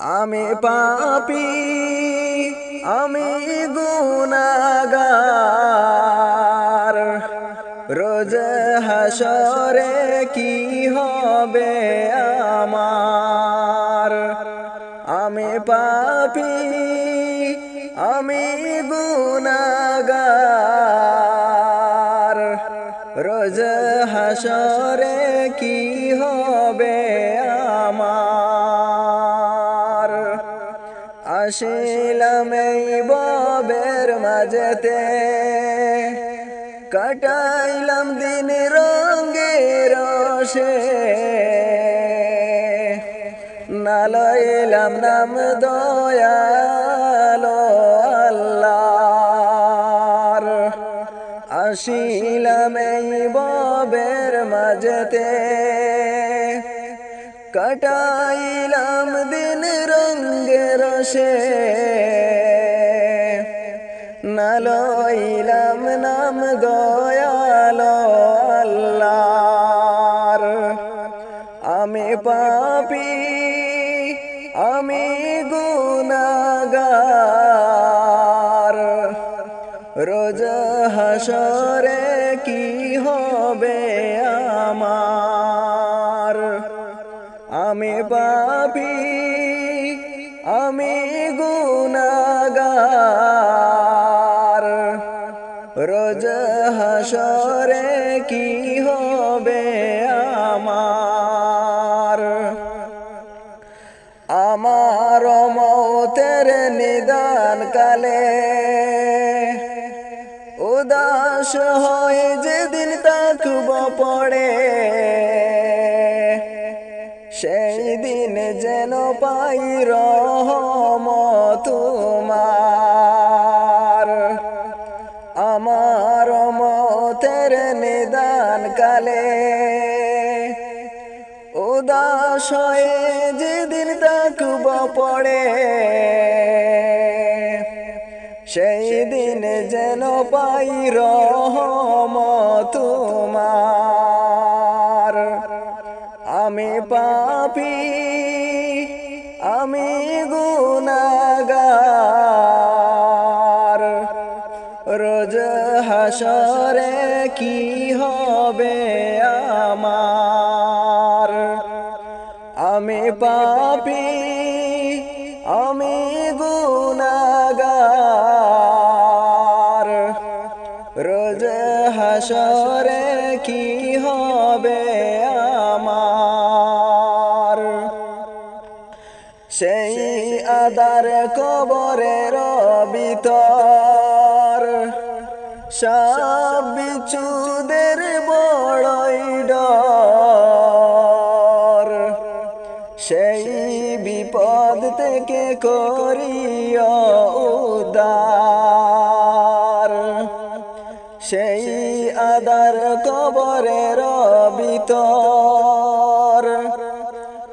আমি পাপি আমি গুনাগার। রোজ হাসরে কি হবে আমার? আমি পাপি আমি গুনাগার। রোজ হাসরে কি হবে আসিলাম এই ববের মাঝেতে। কাটাইলাম দিন রঙ্গে রসে। নালইলাম নাম দয়ালো আল্লাহর। আসিলাম এই ববের মাঝেতে। কাটাইলাম দিন রঙ্গে রসে। নালইলাম নাম দয়ালো আল্লাহর। আমি পাপি, আমি গুনাগার রোজ হাসরে কি হবে আমি পাপি, আমি গুনাগার রোজ হাসরে কি হবে আমার? আমার মৌতের নিদান কালে উদাস হয়ে যেদিন তাকব পড়ে দিন যেন পাই রহম তোমার। আমার মতের নিদান কালে উদাস হয়ে যেদিন তাকব পড়ে, সেই দিন যেন পাই রহম তোমার। আমি পাপি হাসরে কি হবে আমার? আমি পাপি আমি গুনাগার রোজ হাসরে কি হবে আমার? সেই আদার কবরের ভিতর সব বিচুদের বড়ই ডর। সেই বিপদ থেকে করিও উদার। সেই আদার কবরের ভিতর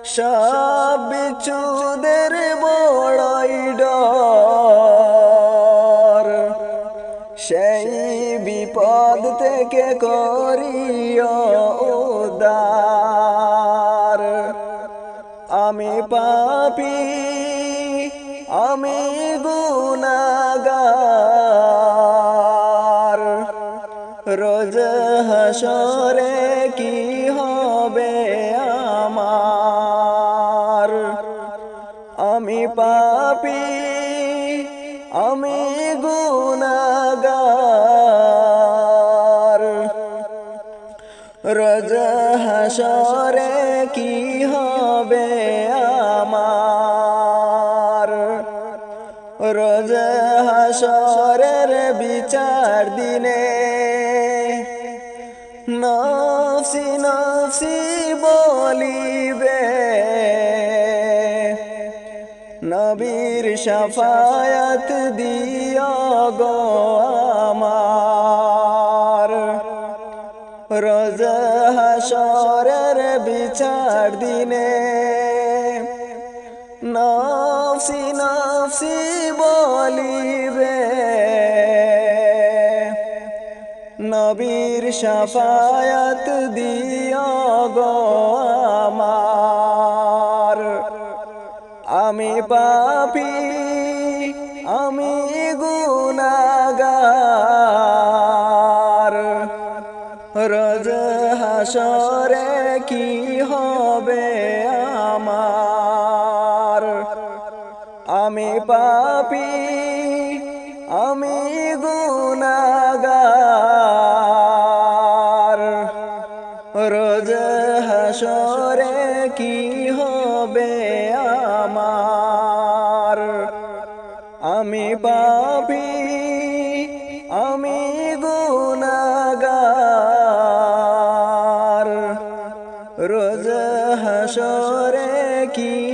সব বিচুদের বড়ই থেকে করিও উদার আমি পাপি, আমি গুনাগার রোজ হাসরে কি হবে আমার? আমি পাপি, আমি গুনাগার রোজ হাসরে কি হবে আমার? রোজ হাসরের বিচার দিনে নফসি নফসি বলিবে। নবীর সাফায়াত দিও গো আমার। রোজ হাসরের বিচার দিনে নফসি নফসি বলিবে নবীর সাফায়াত দিও গো আমার। আমি পাপি, আমি গুনাগার রোজ হাসরে কি হবে আমার? আমি পাপি, আমি গুনাগার রোজ হাসরে কি হবে আমার? আমি পাপি روز حشر کی